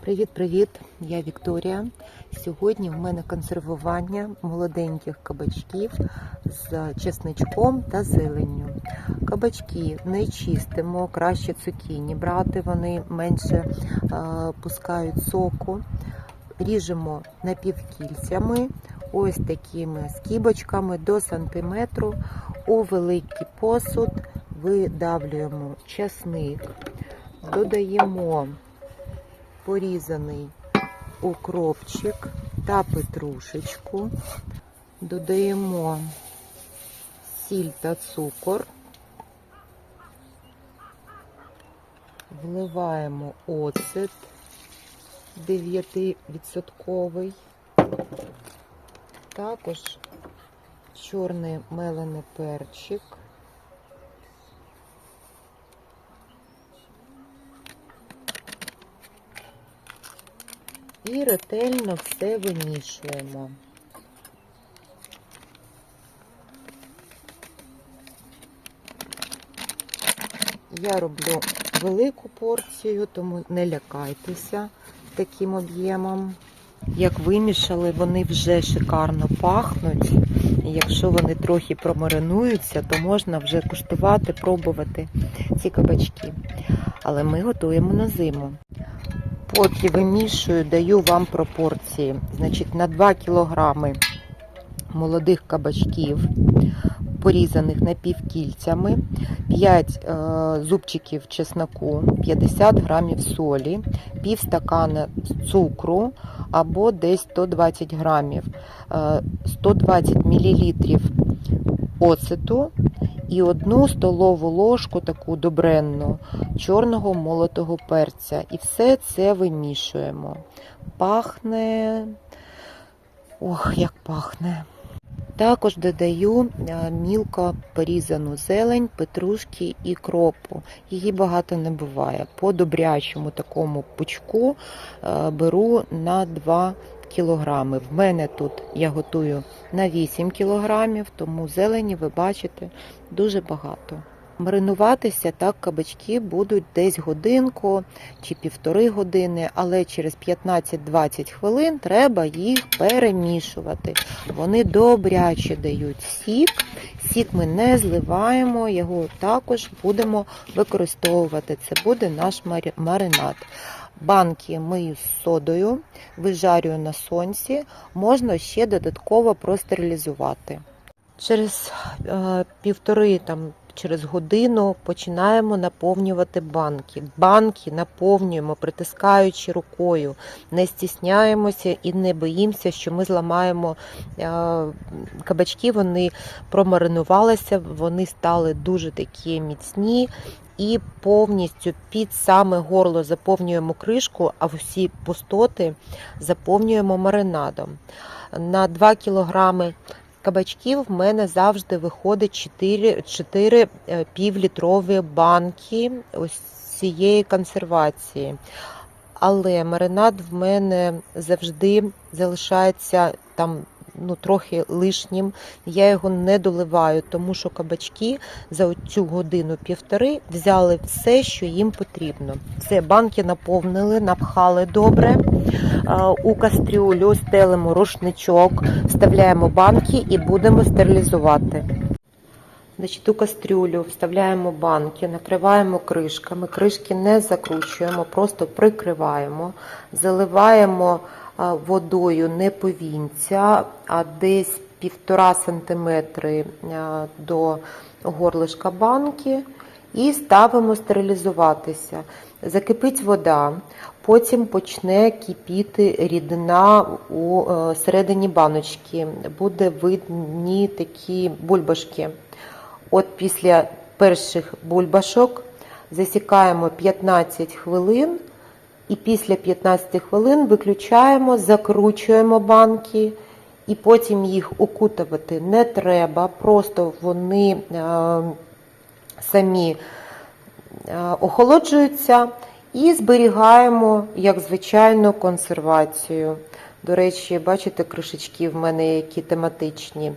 Привіт-привіт! Я Вікторія. Сьогодні в мене консервування молоденьких кабачків з чесничком та зеленню. Кабачки не чистимо, краще цукіні брати, вони менше е, пускають соку. Ріжемо напівкільцями, ось такими скибочками до сантиметру. У великий посуд видавлюємо часник, додаємо порізаний укропчик та петрушечку, додаємо сіль та цукор, вливаємо оцет 9%, також чорний мелений перчик. І ретельно все вимішуємо. Я роблю велику порцію, тому не лякайтеся таким об'ємом. Як вимішали, вони вже шикарно пахнуть. Якщо вони трохи промаринуються, то можна вже куштувати, пробувати ці кабачки. Але ми готуємо на зиму. Поки вимішую, даю вам пропорції. Значить, на 2 кілограми молодих кабачків, порізаних напівкільцями, 5 е, зубчиків чесноку, 50 грамів солі, пів стакана цукру або десь 120 грамів, е, 120 мл оцету і одну столову ложку таку добренну чорного молотого перця. І все це вимішуємо. Пахне, ох, як пахне. Також додаю е, мілко порізану зелень, петрушки і кропу. Її багато не буває. По добрячому такому пучку е, беру на 2 кілограми. В мене тут я готую на 8 кілограмів, тому зелені ви бачите дуже багато. Маринуватися так кабачки будуть десь годинку чи півтори години, але через 15-20 хвилин треба їх перемішувати. Вони добряче дають сік. Сік ми не зливаємо, його також будемо використовувати. Це буде наш маринад. Банки мию з содою, вижарюю на сонці, можна ще додатково простерилізувати. Через е, півтори там через годину починаємо наповнювати банки. Банки наповнюємо, притискаючи рукою, не стісняємося і не боїмося, що ми зламаємо кабачки, вони промаринувалися, вони стали дуже такі міцні. І повністю під саме горло заповнюємо кришку, а всі пустоти заповнюємо маринадом. На 2 кілограми кабачків в мене завжди виходить 4 4 півлітрові банки ось цієї консервації. Але маринад в мене завжди залишається там ну, трохи лишнім. Я його не доливаю, тому що кабачки за цю годину-півтори взяли все, що їм потрібно. Все, банки наповнили, напхали добре. У кастрюлю стелимо рушничок, вставляємо банки і будемо стерилізувати. Значить, У кастрюлю вставляємо банки, накриваємо кришками, кришки не закручуємо, просто прикриваємо, заливаємо водою не повінця, а десь півтора сантиметри до горлишка банки і ставимо стерилізуватися. Закипить вода, потім почне кипіти рідина у е, середині баночки, буде видні такі бульбашки. От після перших бульбашок засікаємо 15 хвилин. І після 15 хвилин виключаємо, закручуємо банки, і потім їх окутувати не треба, просто вони е, самі е, охолоджуються і зберігаємо, як звичайну консервацію. До речі, бачите, кришечки в мене які тематичні.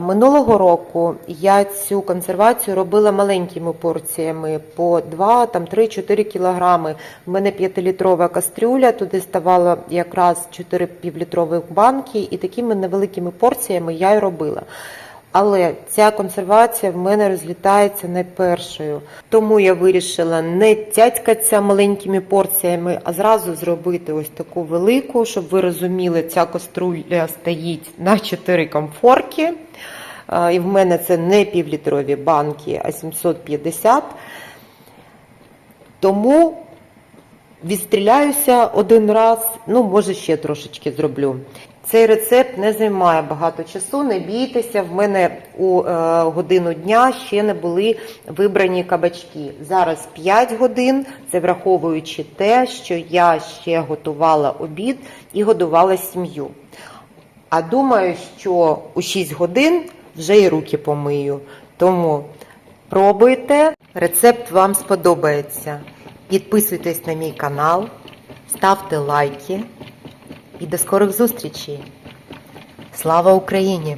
Минулого року я цю консервацію робила маленькими порціями по 2, там 3-4 кілограми. У мене 5-літрова кастрюля, туди ставала якраз 4 півлітрових банки, і такими невеликими порціями я й робила. Але ця консервація в мене розлітається найпершою. Тому я вирішила не тяцькатися маленькими порціями, а зразу зробити ось таку велику, щоб ви розуміли, ця каструля стоїть на 4 комфорки. І в мене це не півлітрові банки, а 750. Тому відстріляюся один раз, ну, може, ще трошечки зроблю. Цей рецепт не займає багато часу, не бійтеся. В мене у е, годину дня ще не були вибрані кабачки. Зараз 5 годин, це враховуючи те, що я ще готувала обід і годувала сім'ю. А думаю, що у 6 годин вже і руки помию. Тому пробуйте, рецепт вам сподобається. Підписуйтесь на мій канал, ставте лайки і до скорих зустрічей. Слава Україні!